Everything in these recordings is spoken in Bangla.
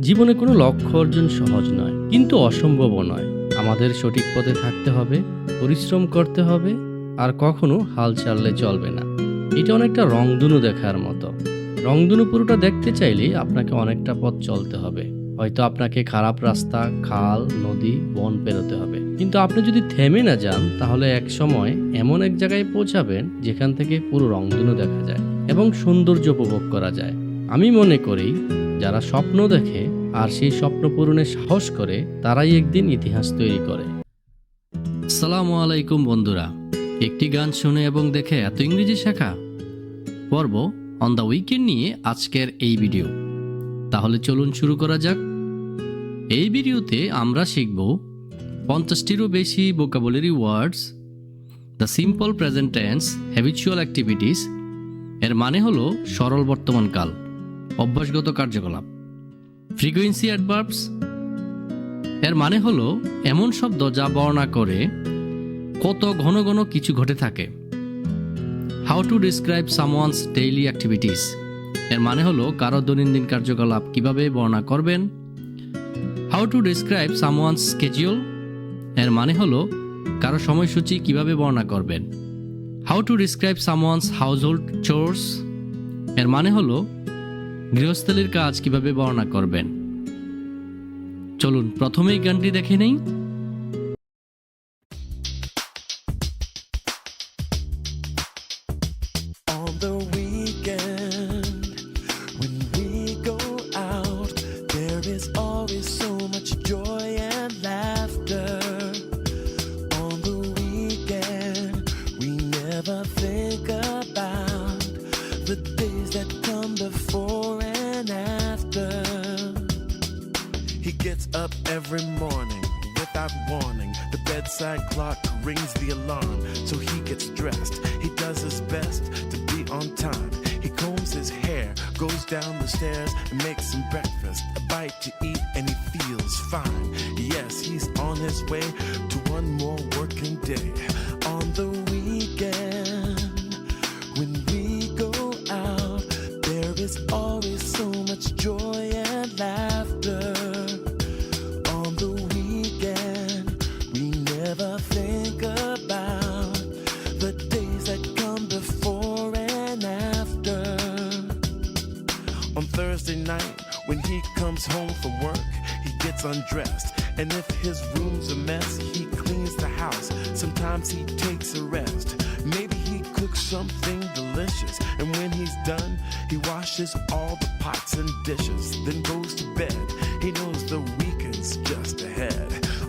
জীবনে কোনো লক্ষ্য অর্জন সহজ নয়, কিন্তু অসম্ভবও নয়। আমাদের সঠিক পথে থাকতে হবে, পরিশ্রম করতে হবে, আর কখনো হাল ছাড়লে চলবে না। এটা অনেকটা রংধনু দেখার মতো। রংধনু পুরোটা দেখতে চাইলে আপনাকে অনেকটা পথ চলতে হবে। হয়তো আপনাকে খারাপ রাস্তা, খাল, নদী, বন পেরোতে হবে। কিন্তু আপনি যদি থেমে না যান, তাহলে এক সময় এমন এক জায়গায় পৌঁছাবেন, যেখান থেকে পুরো রংধনু দেখা যায় এবং সৌন্দর্য উপভোগ করা যায়। আমি মনে করি যারা স্বপ্ন দেখে আর সেই স্বপ্ন পূরণে সাহস করে, তারাই একদিন ইতিহাস তৈরি করে। সালামু আলাইকুম বন্ধুরা। একটি গান শুনে এবং দেখে এত ইংরেজি শেখা? পর্ব অন দ্য উইকেন্ড নিয়ে আজকের এই ভিডিও তাহলে চলুন শুরু করা যাক। এই ভিডিওতে আমরা শিখব পঞ্চাশটিরও বেশি vocabulary words the simple present tense habitual activities এর মানে হলো সরল বর্তমানকাল অভ্যাসগত কার্যকলাপ। ফ্রিকুয়েন্সি অ্যাডভার্বস এর মানে হলো এমন শব্দ যা বর্ণনা করে কত ঘন ঘন কিছু ঘটে থাকে। How to describe someone's daily activities এর মানে হলো কারও দৈনন্দিন কার্যকলাপ কীভাবে বর্ণনা করবেন। How to describe someone's schedule এর মানে হলো কারও সময়সূচি কীভাবে বর্ণনা করবেন। How to describe someone's household chores এর মানে হলো গৃহস্থলীর কাজ কীভাবে বর্ণনা করবেন? চলুন প্রথমেই গানটি দেখে নেই। Gets up every morning without warning. The bedside clock rings the alarm, so he gets dressed. He does his best to be on time. He combs his hair, goes down the stairs, and makes some breakfast. A bite to eat, and he feels fine. Yes, he's on his way to one more working day. On the weekend, when we go out, there is always so much joy gets undressed. And if his room's a mess, he cleans the house. Sometimes he takes a rest. Maybe he cooks something delicious. And when he's done, he washes all the pots and dishes, then goes to bed. He knows the weekend's just ahead.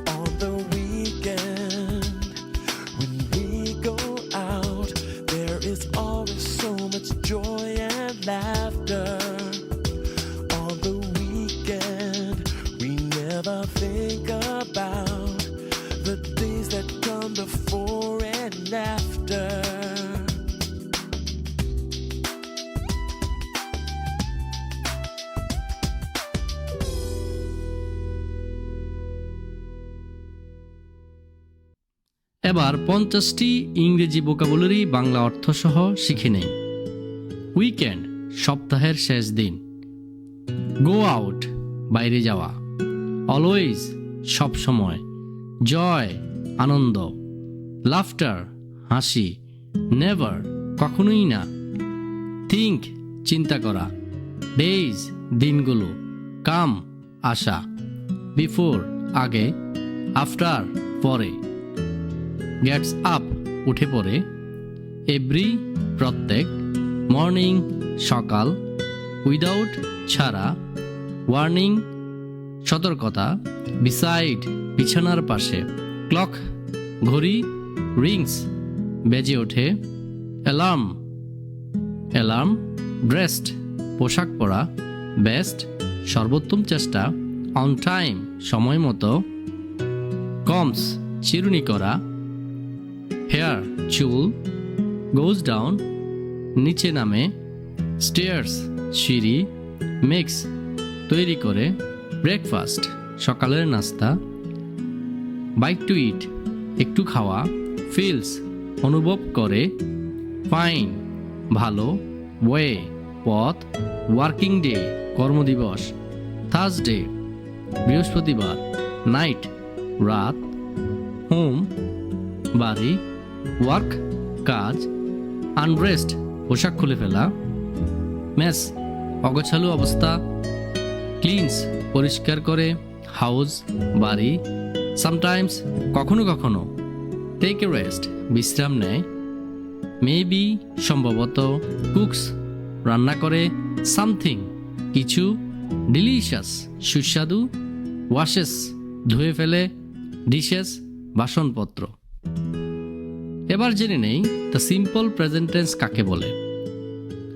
এবার পঞ্চাশটি ইংরেজি ভোকাবুলারি বাংলা অর্থ সহ শিখে নেই। উইকেন্ড সপ্তাহের শেষ দিন। গো আউট বাইরে যাওয়া। অলওয়েজ সব সময় জয় আনন্দ। লাফটার হাসি। নেভার কখনোই না। থিঙ্ক চিন্তা করা। ডেইজ দিনগুলো। কাম আশা। বিফোর আগে। আফটার পরে। গেটস আপ উঠে পড়ে। এভরি প্রত্যেক মর্নিং সকাল উইদাউট ছাড়া। ওয়ার্নিং সতর্কতা বিসাইড বিছানার পাশে। ক্লক ঘড়ি রিংস বেজে ওঠে। অ্যালার্ম অ্যালার্ম ড্রেসড পোশাক পরা বেস্ট সর্বোত্তম চেষ্টা অন টাইম সময় মতো। কমস চিরুনি করা। হেয়ার চুল গোজ ডাউন নিচে নামে স্টেয়ার্স সিঁড়ি মিক্স তৈরি করে ব্রেকফাস্ট সকালের নাস্তা বাইক টু ইট একটু খাওয়া ফিলস অনুভব করে ফাইন ভালো ওয়ে পথ ওয়ার্কিং ডে কর্মদিবস থার্সডে বৃহস্পতিবার নাইট রাত হোম বাড়ি ওয়ার্ক কাজ আনরেস্ট পোশাক খুলে ফেলা মেস অগোছালো অবস্থা ক্লিনস পরিষ্কার করে হাউস বাড়ি সামটাইমস কখনো কখনো টেক এ রেস্ট বিশ্রাম নেয় মেবি সম্ভবত কুকস রান্না করে সামথিং কিছু ডিলিশিয়াস সুস্বাদু ওয়াশেস ধুয়ে ফেলে ডিশেস বাসনপত্র। এবার জেনে নেই দ্য সিম্পল প্রেজেন্টেন্স কাকে বলে।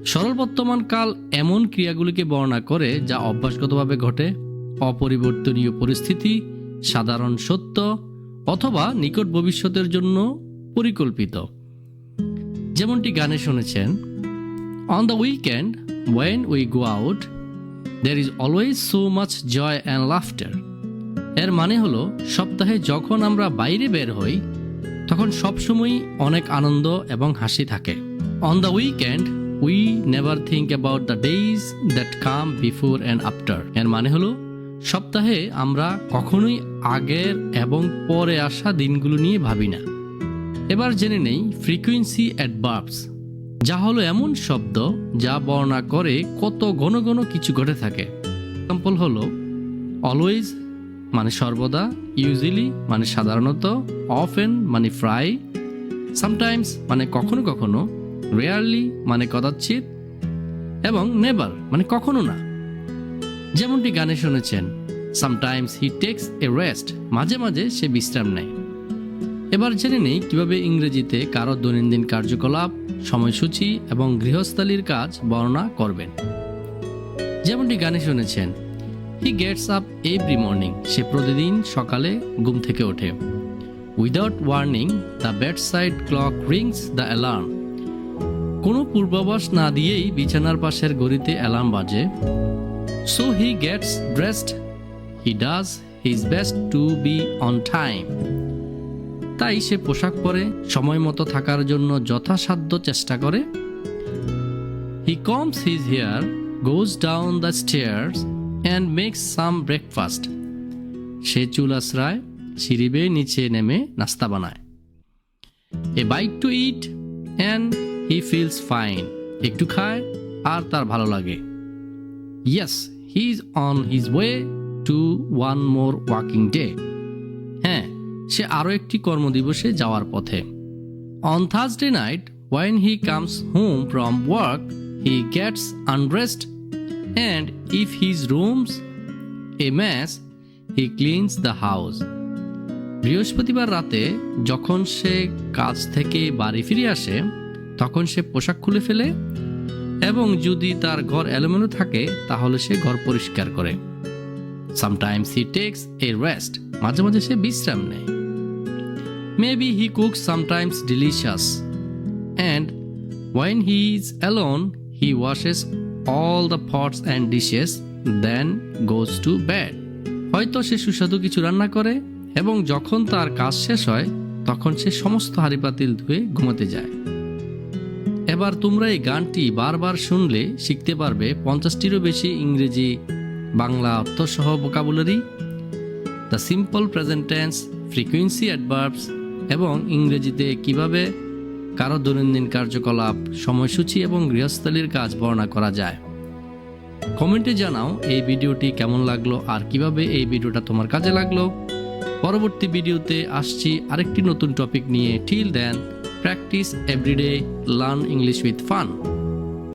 সরল বর্তমান কাল এমন ক্রিয়াগুলিকে বর্ণনা করে যা অভ্যাসগতভাবে ঘটে, অপরিবর্তনীয় পরিস্থিতি, সাধারণ সত্য অথবা নিকট ভবিষ্যতের জন্য পরিকল্পিত। যেমনটি গানে শুনেছেন on the weekend when we go out there is always so much joy and laughter এর মানে হলো, সপ্তাহে যখন আমরা বাইরে বের হই তখন সবসময়ই অনেক আনন্দ এবং হাসি থাকে। On the weekend we never think about the days that come before and after এর মানে হলো, সপ্তাহে আমরা কখনোই আগের এবং পরে আসা দিনগুলো নিয়ে ভাবি না। এবার জেনে নেই ফ্রিকুয়েন্সি অ্যাডভার্বস যা হলো এমন শব্দ যা বর্ণনা করে কত ঘন ঘন কিছু ঘটে থাকে। এক্সাম্পল হলো অলওয়েজ মানে সর্বদা ইউজুয়ালি মানে সাধারণত অফেন মানে ফ্রাই সামটাইমস মানে কখনো কখনো রেয়ারলি মানে কদাচিৎ, এবং নেভার মানে কখনো না। যেমনটি গানে শুনেছেন sometimes he takes a rest মাঝে মাঝে সে বিশ্রাম নেয়। এবার জেনে নেই কীভাবে ইংরেজিতে কারও দৈনন্দিন কার্যকলাপ, সময়সূচি এবং গৃহস্থালির কাজ বর্ণনা করবেন। যেমনটি গানে শুনেছেন he gets up every morning সে প্রতিদিন সকালে ঘুম থেকে ওঠে। Without warning the bedside clock rings the alarm কোনো পূর্বাভাস না দিয়েই বিছানার পাশের ঘড়িতে অ্যালার্ম বাজে। So he gets dressed he does his best to be on time তাই সে পোশাক পরে, সময় মতো থাকার জন্য যথাসাধ্য চেষ্টা করে। He combs his hair goes down the stairs and makes some breakfast সে চুল আশ্রায় সিঁড়ি বেয়ে নিচে নেমে নাস্তা বানায়। A bite to eat and he feels fine একটু খায় আর তার ভালো লাগে। Yes he is on his way to one more working day হ্যাঁ সে আরও একটি কর্মদিবসে যাওয়ার পথে। On Thursday night when he comes home from work he gets undressed and if his room's a mess he cleans the house বৃহস্পতিবার রাতে যখন সে কাজ থেকে বাড়ি ফিরে আসে, তখন সে পোশাক খুলে ফেলে এবং যদি তার ঘর এলোমেলো থাকে, তাহলে সে ঘর পরিষ্কার করে। Sometimes he takes a rest মাঝে মাঝে সে বিশ্রাম নেয়। Maybe he cooks sometimes delicious and when he is alone he washes all the pots and dishes then goes to bed হয়তো সে সুস্বাদু কিছু রান্না করে, এবং যখন তার কাজ শেষ হয়, তখন সে সমস্ত হাঁড়ি পাতিল ধুয়ে ঘুমাতে যায়। এবার তোমরা এই গানটি বারবার শুনলে শিখতে পারবে পঞ্চাশটিরও বেশি ইংরেজি, Bangla অর্থসহ vocabulary the simple present tense frequency adverbs এবং ইংরেজিতে কীভাবে কারও দৈনন্দিন কার্যকলাপ, সময়সূচি এবং গৃহস্থালির কাজ বর্ণনা করা যায়। কমেন্টে জানাও এই ভিডিওটি কেমন লাগল আর কীভাবে এই ভিডিওটা তোমার কাজে লাগল। পরবর্তী ভিডিওতে আসছি আরেকটি নতুন টপিক নিয়ে। Till then practice every day learn English with fun